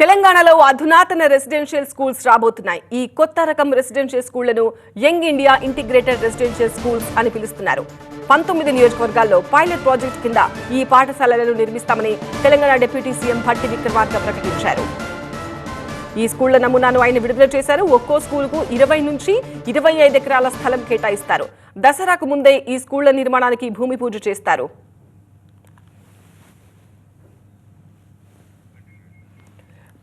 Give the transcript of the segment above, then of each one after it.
తెలంగాణలో అధునాతన residential schools రాబోతున్నాయి. ఈ కొత్త రకం residential స్కూళ్ళను young India integrated residential schools అని పిలుస్తున్నారు. పంతొమ్మిది నియోజకవర్గాల్లో పైలట్ ప్రాజెక్ట్ కింద ఈ పాఠశాలలను నిర్మిస్తామని తెలంగాణ డిప్యూటీ సీఎం భట్టి విక్రమార్క ప్రకటించారు. ఈ స్కూళ్ళ నమూనాను ఆయన విడుదల చేశారు. ఒక్కో స్కూల్కు ఇరవై నుంచి ఇరవై ఐదు ఎకరాల స్థలం కేటాయిస్తారు. దసరాకు ముందే ఈ స్కూళ్ళ నిర్మాణానికి భూమి పూజ చేస్తారు.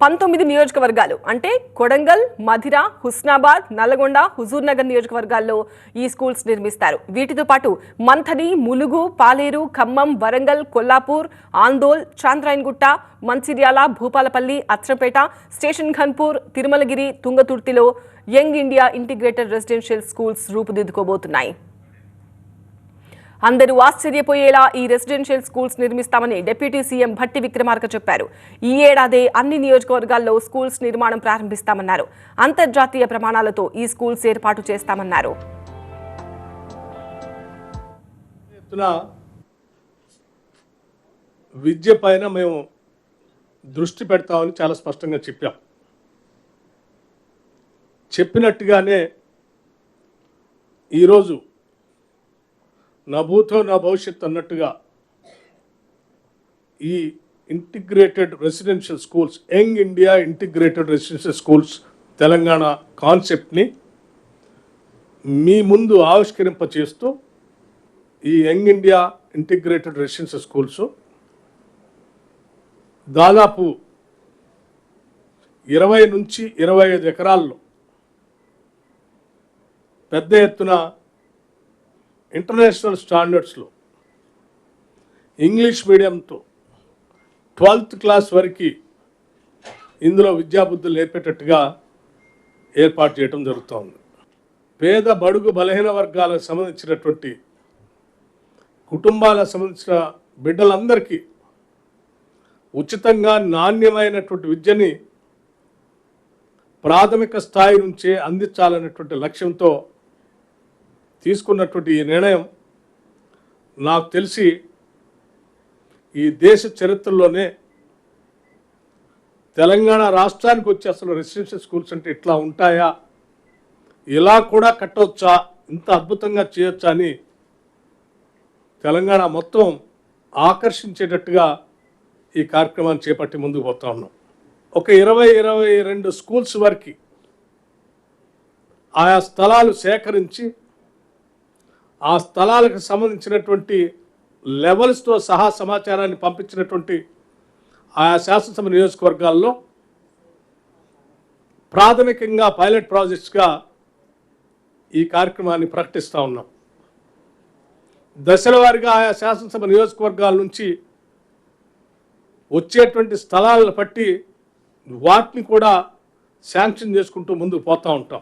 పంతొమ్మిది నియోజకవర్గాలు అంటే కొడంగల్ మధిర హుస్నాబాద్ నల్లగొండ హుజూర్నగర్ నియోజకవర్గాల్లో ఈ స్కూల్స్ నిర్మిస్తారు. వీటితో పాటు Manthani Mulugu Paleru Khammam Warangal Kollapur Andole Chandrayangutta Mancherial Bhupalpally Achampet station Khanpur Tirumalagiri తుంగతుర్తిలో young India integrated residential schools రూపుదిద్దుకోబోతున్నాయి. అందరూ ఆశ్చర్యపోయేలా ఈ రెసిడెన్షియల్ స్కూల్స్ నిర్మిస్తామని డిప్యూటీ సీఎం భట్టి విక్రమార్క చెప్పారు. ఈ ఏడాదే అన్ని నియోజకవర్గాల్లో స్కూల్స్ నిర్మాణం ప్రారంభిస్తామన్నారు. అంతర్జాతీయ ప్రమాణాలతో ఈ స్కూల్స్ ఏర్పాటు చేస్తామన్నారు. విద్య పైన మేము దృష్టి పెడతామని చాలా స్పష్టంగా చెప్పాం. చెప్పినట్టుగానే ఈరోజు నా భూతో నా భవిష్యత్ అన్నట్టుగా ఈ integrated residential schools young India integrated residential schools Telangana కాన్సెప్ట్ని మీ ముందు ఆవిష్కరింపచేస్తూ ఈ young India integrated residential schools దాదాపు ఇరవై నుంచి ఇరవై ఐదు ఎకరాల్లో పెద్ద ఎత్తున ఇంటర్నేషనల్ స్టాండర్డ్స్లో ఇంగ్లీష్ మీడియంతో ట్వెల్త్ క్లాస్ వరకు ఇందులో విద్యాబుద్ధులు నేర్పేటట్టుగా ఏర్పాటు చేయడం జరుగుతోంది. పేద బడుగు బలహీన వర్గాలకు సంబంధించినటువంటి కుటుంబాలకు సంబంధించిన బిడ్డలందరికీ ఉచితంగా నాణ్యమైనటువంటి విద్యని ప్రాథమిక స్థాయి నుంచే అందించాలనేటువంటి లక్ష్యంతో తీసుకున్నటువంటి ఈ నిర్ణయం నాకు తెలిసి ఈ దేశ చరిత్రలోనే తెలంగాణ రాష్ట్రానికి వచ్చి అసలు రెసిడెన్షియల్ స్కూల్స్ అంటే ఇట్లా ఉంటాయా? ఇలా కూడా కట్టవచ్చా ఇంత అద్భుతంగా చేయొచ్చా అని తెలంగాణ మొత్తం ఆకర్షించేటట్టుగా ఈ కార్యక్రమాన్ని చేపట్టి ముందుకు పోతా ఉన్నాం. ఒక ఇరవై ఇరవై రెండు స్కూల్స్ వరకు ఆయా స్థలాలు సేకరించి ఆ స్థలాలకు సంబంధించినటువంటి లెవెల్స్తో సహా సమాచారాన్ని పంపించినటువంటి ఆయా శాసనసభ నియోజకవర్గాల్లో ప్రాథమికంగా పైలట్ ప్రాజెక్ట్స్గా ఈ కార్యక్రమాన్ని ప్రకటిస్తూ ఉన్నాం. దశల వారిగా ఆయా శాసనసభ నియోజకవర్గాల నుంచి వచ్చేటువంటి స్థలాలను బట్టి వాటిని కూడా శాంక్షన్ చేసుకుంటూ ముందుకు పోతూ ఉంటాం.